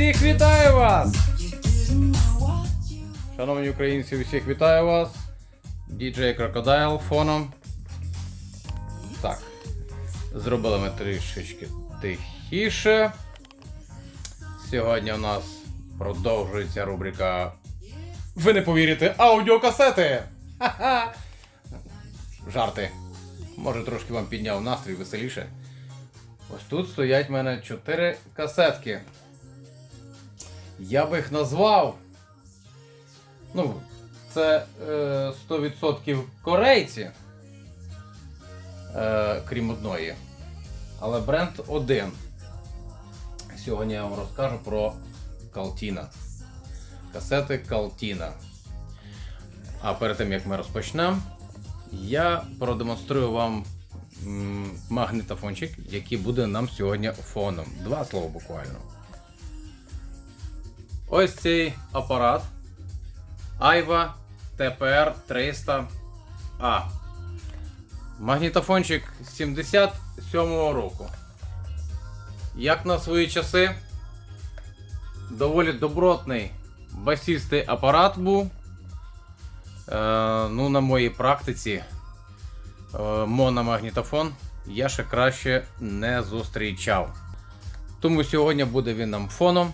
Усіх вітаю вас! Шановні українці, усіх вітаю вас. DJ Crocodile фоном. Так. Зробили ми трішечки тихіше. Сьогодні у нас продовжується рубрика. Ви не повірите, аудіокасети! Ха-ха! Жарти. Може трошки вам підняв настрій веселіше. Ось тут стоять в мене 4 касетки. Я би їх назвав. Ну, це е, 100% корейці. Е, крім одної. Але бренд один. Сьогодні я вам розкажу про Калтіна. Касети Калтіна. А перед тим як ми розпочнемо, я продемонструю вам магнітофончик, який буде нам сьогодні фоном. Два слова буквально. Ось цей апарат Айва TPR 300A. Магнітофончик 77-го року. Як на свої часи, доволі добротний басістий апарат був. Е, ну, на моїй практиці е, мономагнітофон я ще краще не зустрічав. Тому сьогодні буде він нам фоном.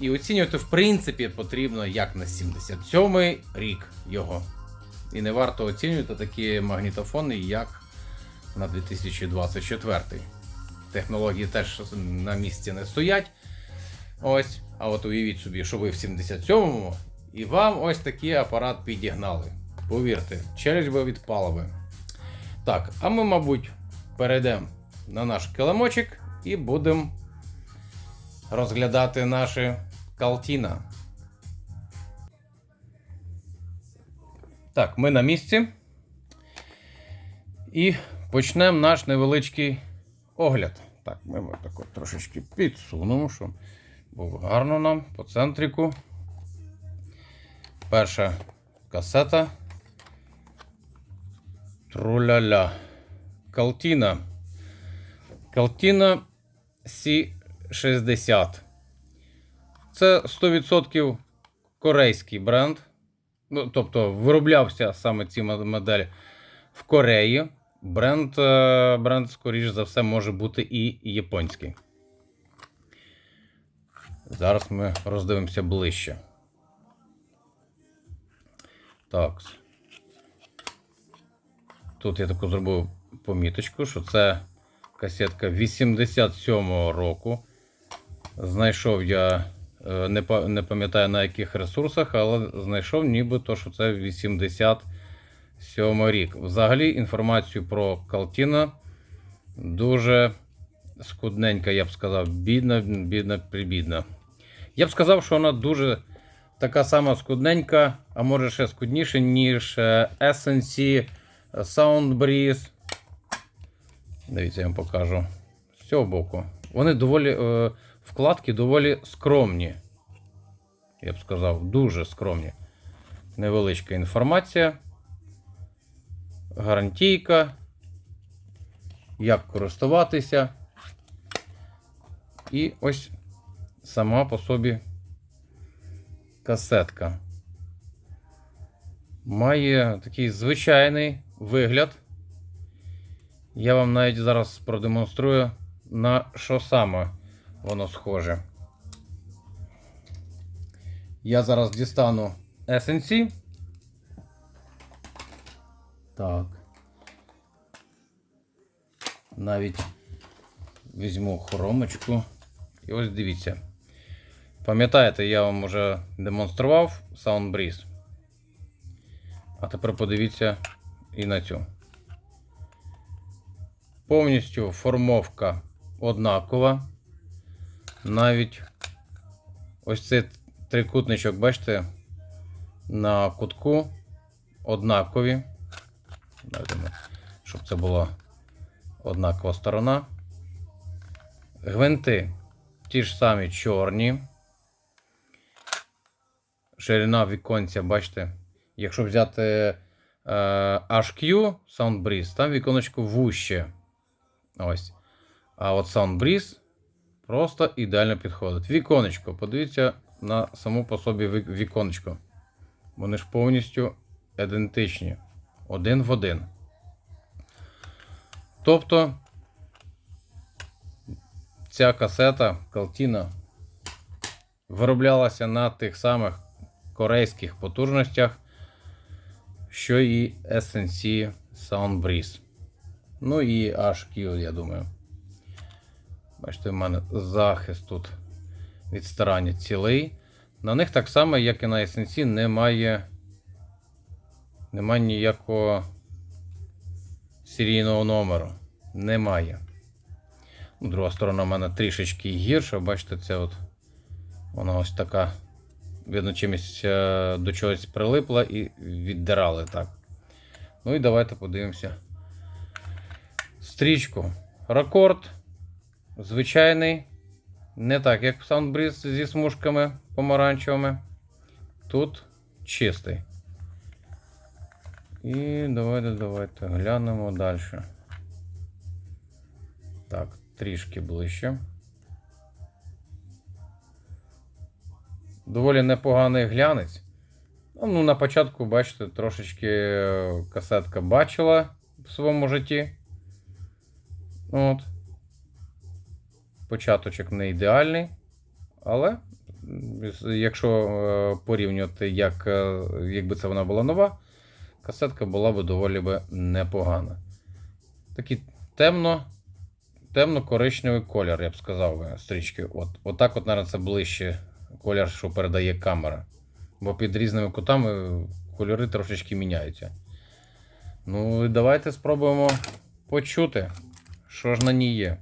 І оцінювати, в принципі, потрібно як на 77-й рік його. І не варто оцінювати такі магнітофони, як на 2024. Технології теж на місці не стоять. Ось. А от уявіть собі, що ви в 77-му, і вам ось такий апарат підігнали. Повірте, челюсть би відпала би. Так, а ми, мабуть, перейдемо на наш килимочок і будемо розглядати наші Калтіна. Так, ми на місці. І почнемо наш невеличкий огляд. Так, ми так от трошечки підсунемо, щоб було гарно нам по центрику. Перша касета. Труляля. Калтіна. Калтіна C60. Це 100% корейський бренд. Ну, тобто вироблявся саме ці моделі в Кореї. Бренд, е, бренд, скоріш за все, може бути і японський. Зараз ми роздивимося ближче. Так. Тут я таку зробив поміточку, що це касетка 87-го року. Знайшов я, не не пам'ятаю на яких ресурсах, але знайшов нібито, що це 87 рік. Взагалі інформацію про Калтіна дуже скудненька, я б сказав, бідна, бідна, прибідна. Я б сказав, що вона дуже така сама скудненька, а може ще скудніше, ніж е, SNC, Soundbreeze. Дивіться, я вам покажу. З цього боку. Вони доволі. Е, вкладки доволі скромні. Я б сказав, дуже скромні. Невеличка інформація. Гарантійка. Як користуватися. І ось сама по собі касетка. Має такий звичайний вигляд. Я вам навіть зараз продемонструю, на що саме воно схоже. Я зараз дістану SNC. Так. Навіть візьму хромочку. І ось дивіться. Пам'ятаєте, я вам вже демонстрував Soundbreeze. А тепер подивіться і на цю. Повністю формовка однакова. Навіть ось цей трикутничок, бачите, на кутку однакові. Ми, Щоб це була однакова сторона. Гвинти ті ж самі чорні. Ширина віконця, бачите, якщо взяти е, HQ Soundbreeze, там віконечко вуще. Ось. А от Soundbreeze Просто ідеально підходить. Віконечко. Подивіться на саму по собі ві- віконечко. Вони ж повністю ідентичні. Один в один. Тобто ця касета Калтіна вироблялася на тих самих корейських потужностях, що і SNC Soundbreeze. Ну і HQ, я думаю. Бачите, в мене захист тут від старання цілий. На них так само, як і на SNC, немає, немає ніякого серійного номеру. Немає. Ну, Друга сторона в мене трішечки гірша. Бачите, це от вона ось така. Видно, чимось е, до чогось прилипла і віддирали так. Ну і давайте подивимося. Стрічку. Рекорд. Звичайний. Не так, як Soundbreeze зі смужками помаранчевими. Тут чистий. І давайте, давайте глянемо далі. Так, трішки ближче. Доволі непоганий глянець. Ну, на початку, бачите, трошечки е, касетка бачила в своєму житті. От. Початочок не ідеальний. Але якщо е, порівнювати, як, е, якби це вона була нова, касетка була б доволі би непогана. Такий темно, темно-коричневий колір, я б сказав, би, стрічки. От, Отак, от, наверное, це ближче колір, що передає камера. Бо під різними кутами кольори трошечки міняються. Ну, і давайте спробуємо почути, що ж на ній є.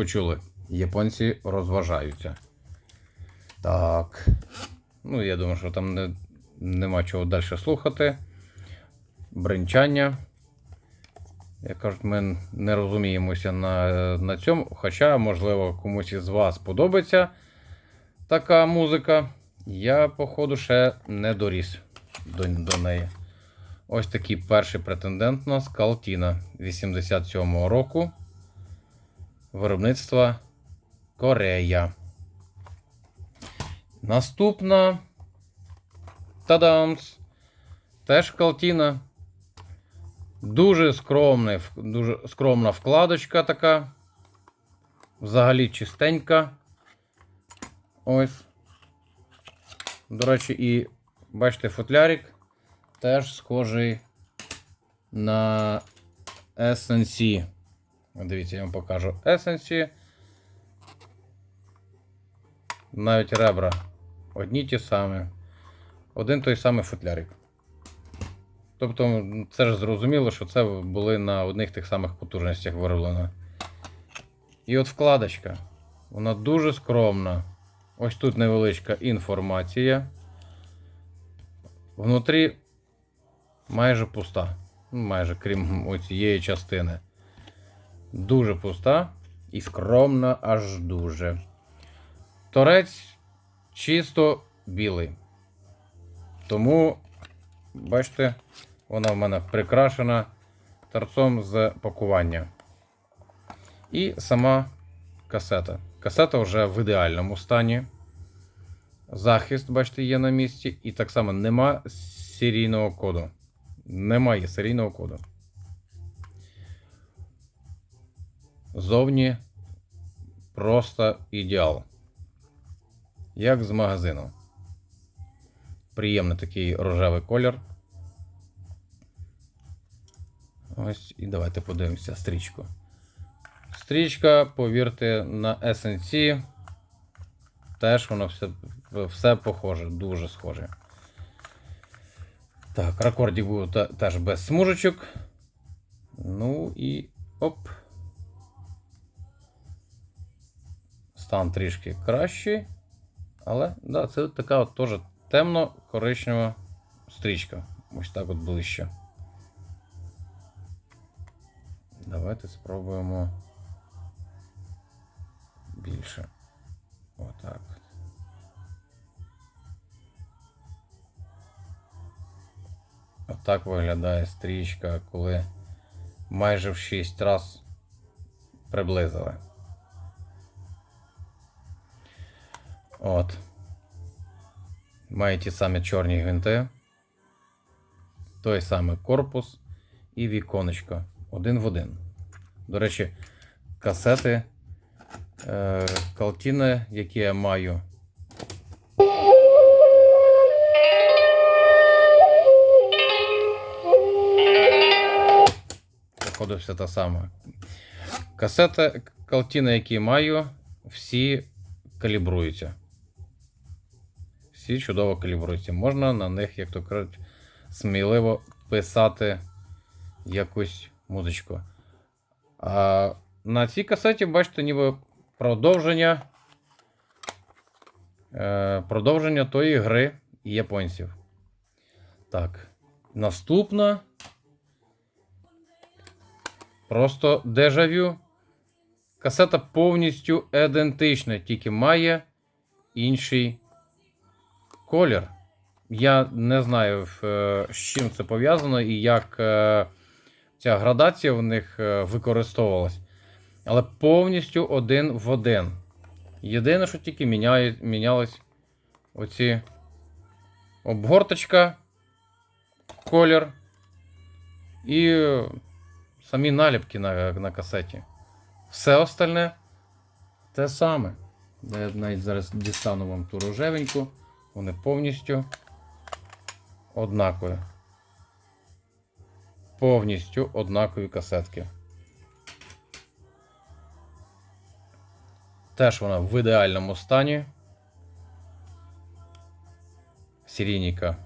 Почули. Японці розважаються. Так. Ну, я думаю, що там не, нема чого далі слухати. Бринчання. Як кажуть, ми не розуміємося на, на цьому. Хоча, можливо, комусь із вас подобається така музика. Я, походу, ще не доріс до, до неї. Ось такий перший претендент у нас Калтіна 87-го року. Виробництва Корея. Наступна. Тадамс. Теж Калтіна. Дуже скромний, дуже скромна вкладочка така. Взагалі чистенька. Ось. До речі, і бачите, футлярик теж схожий на SNC. Дивіться, я вам покажу SNC. Навіть ребра одні ті самі. Один той самий футлярик. Тобто, це ж зрозуміло, що це були на одних тих самих потужностях вироблено. І от вкладочка. Вона дуже скромна. Ось тут невеличка інформація. Внутрі майже пуста. Ну, Майже крім ось цієї частини. Дуже пуста і скромна аж дуже. Торець чисто білий. Тому, бачите, вона в мене прикрашена торцом з пакування. І сама касета. Касета вже в ідеальному стані. Захист, бачите, є на місці. І так само нема серійного коду. Немає серійного коду. Зовні просто ідеал. Як з магазину. Приємний такий рожевий колір. Ось і давайте подивимося стрічку. Стрічка, повірте, на SNC. Теж воно все, все похоже, дуже схоже. Так, рекордік був теж без смужечок. Ну і оп. Стан трішки кращий. Але да, це така от теж темно-коричнева стрічка. Ось так от ближче. Давайте спробуємо. більше. Отак. Отак виглядає стрічка, коли майже в 6 раз приблизили. От. Має ті самі чорні гвинти. Той самий корпус і віконечко. Один в один. До речі, касети е, Калтіна, які я маю. Походу, все те саме. Касети Калтіна, які маю, всі калібруються. Всі чудово калібруються. Можна на них, як то кажуть, сміливо писати якусь музичку. А на цій касеті, бачите, ніби продовження. Е, продовження тої гри японців. Так. Наступна. Просто дежавю. Касета повністю ідентична, тільки має інший колір. Я не знаю, е, з чим це пов'язано і як е, ця градація в них е, використовувалась. Але повністю один в один. Єдине, що тільки міняє, мінялись оці обгорточка, колір і самі наліпки на, на касеті. Все остальне те саме. Я навіть зараз дістану вам ту рожевеньку. Вони повністю однакові. Повністю однакові касетки. Теж вона в ідеальному стані. Серійника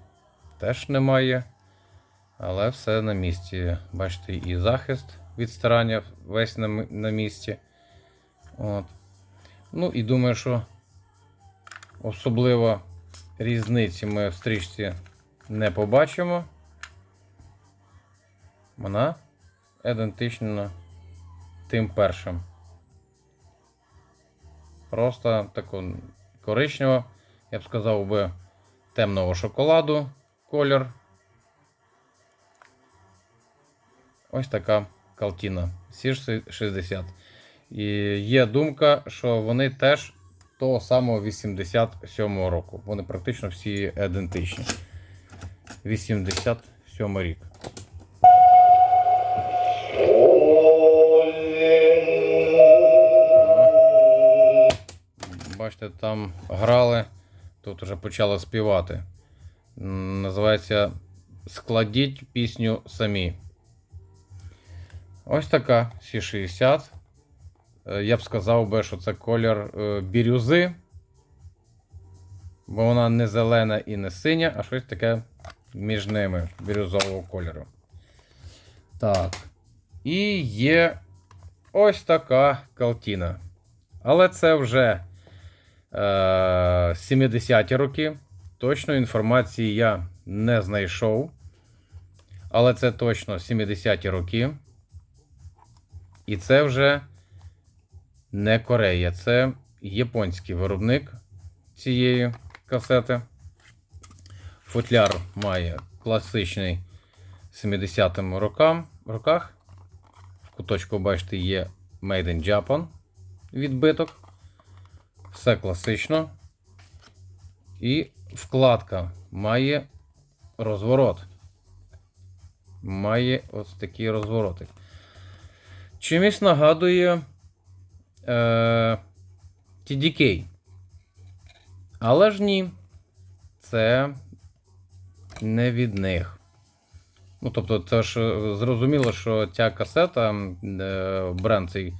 теж немає. Але все на місці. Бачите, і захист від старання весь на, на місці. От. Ну і думаю, що особливо різниці ми в стрічці не побачимо. Вона ідентична тим першим. Просто тако коричнево, я б сказав би, темного шоколаду колір. Ось така калтіна. Сіж 60. І є думка, що вони теж того самого 87-го року. Вони практично всі ідентичні. 87 рік. Бачите, там грали, тут вже почали співати. Називається Складіть пісню самі. Ось така Сі-60. Е, Я б сказав би, що це колір е, бірюзи. Бо вона не зелена і не синя, а щось таке між ними бірюзового кольору. Так. І є ось така калтіна. Але це вже е, 70-ті роки. Точної інформації я не знайшов. Але це точно 70-ті роки. І це вже не Корея, це японський виробник цієї касети. Футляр має класичний 70-м рокам, роках. В куточку, бачите, є Made in Japan відбиток. Все класично. І вкладка має розворот. Має ось такий розворотик. Чимось нагадує е, TDK. Але ж ні, це не від них. Ну, тобто, це ж е, зрозуміло, що ця касета, е, бренд цей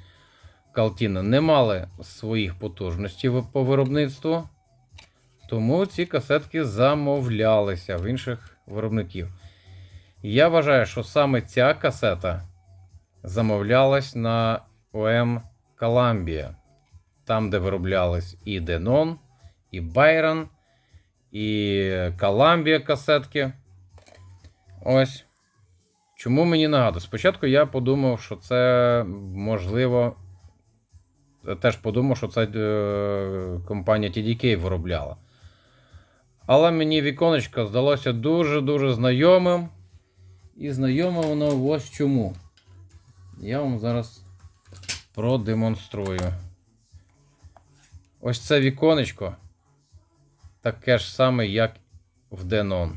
Калтіна, не мали своїх потужностей по виробництву. Тому ці касетки замовлялися в інших виробників. Я вважаю, що саме ця касета замовлялась на ОМ Columbia. Там, де вироблялись і Denon, і Byron, і Columbia касетки. Ось. Чому мені нагадує? Спочатку я подумав, що це, можливо, теж подумав, що це е, компанія TDK виробляла. Але мені віконечко здалося дуже-дуже знайомим. І знайоме воно ось чому. Я вам зараз продемонструю. Ось це віконечко. Таке ж саме, як в Denon.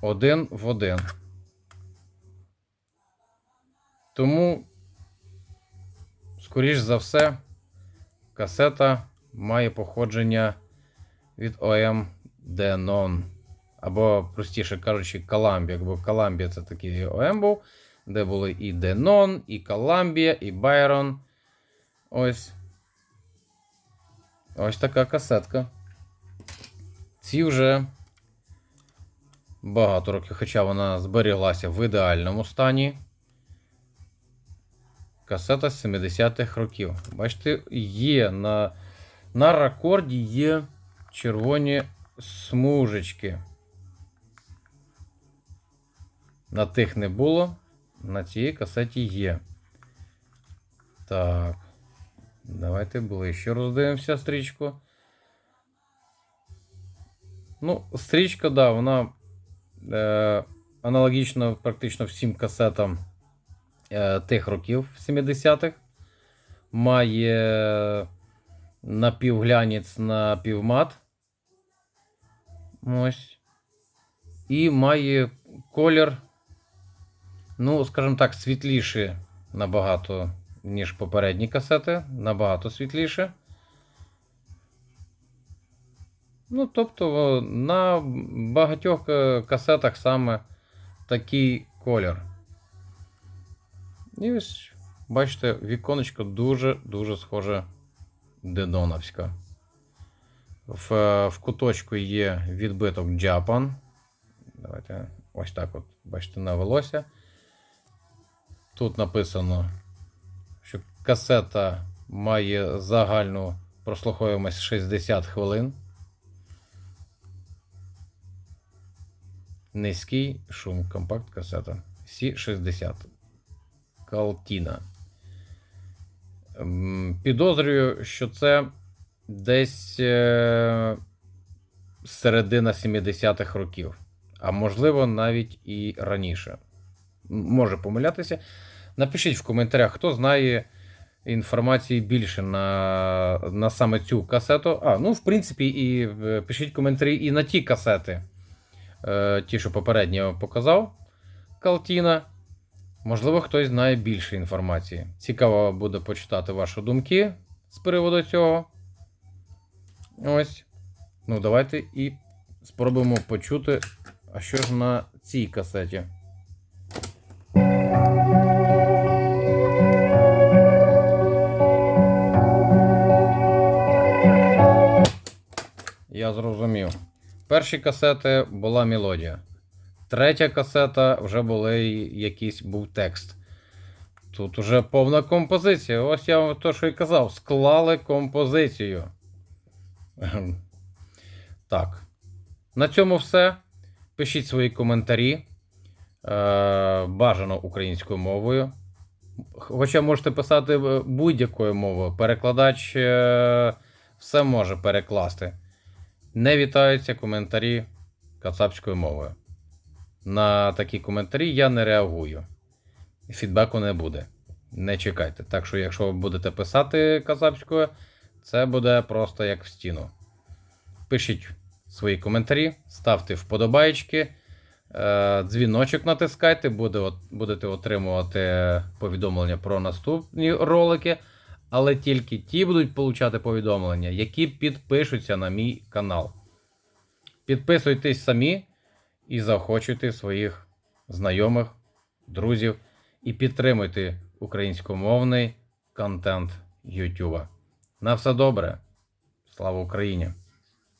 Один в один. Тому, скоріш за все, касета має походження від OM Denon. Або, простіше кажучи, Columbia. Бо Columbia це такий OM був, де були і Denon, і Columbia, і Byron. Ось. Ось така касетка. Ці вже багато років, хоча вона зберіглася в ідеальному стані. Касета з 70-х років. Бачите, є на, на рекорді є червоні смужечки. На тих не було, на цій касеті є. Так. Давайте ближче роздивимося стрічку. Ну, стрічка, да, вона е, аналогічна практично всім касетам е, тих років 70-х. Має напівглянець напівмат. Ось. І має колір, ну, скажімо так, світліший набагато, ніж попередні касети. Набагато світліше. Ну, тобто на багатьох е, касетах саме такий колір. І ось, бачите, віконечко дуже-дуже схоже Дедоновська. В, е, в куточку є відбиток Japan. Давайте ось так от, бачите, навелося. Тут написано, що касета має загальну прослуховуємость 60 хвилин. Низький шум, компакт касета. C60. Калтіна. Підозрюю, що це десь е, середина 70-х років. А можливо, навіть і раніше. Може помилятися. Напишіть в коментарях, хто знає інформації більше на, на саме цю касету. А, ну, в принципі, і е, пишіть коментарі і на ті касети. Е, ті, що попередньо я вам показав, Калтіна. Можливо, хтось знає більше інформації. Цікаво буде почитати ваші думки з приводу цього. Ось. Ну, давайте і спробуємо почути, а що ж на цій касеті. Зрозумів. Перші касети була мелодія. Третя касета вже були якийсь був текст. Тут уже повна композиція. Ось я вам то, що і казав, склали композицію. Так. На цьому все. Пишіть свої коментарі. Е, бажано українською мовою. Хоча можете писати е, будь-якою мовою. Перекладач е, все може перекласти. Не вітаються коментарі кацапською мовою. На такі коментарі я не реагую. Фідбеку не буде. Не чекайте. Так що, якщо ви будете писати казапською, це буде просто як в стіну. Пишіть свої коментарі, ставте вподобайки, е, дзвіночок натискайте, будете отримувати повідомлення про наступні ролики. Але тільки ті будуть получати повідомлення, які підпишуться на мій канал. Підписуйтесь самі і заохочуйте своїх знайомих, друзів і підтримуйте українськомовний контент YouTube. На все добре. Слава Україні!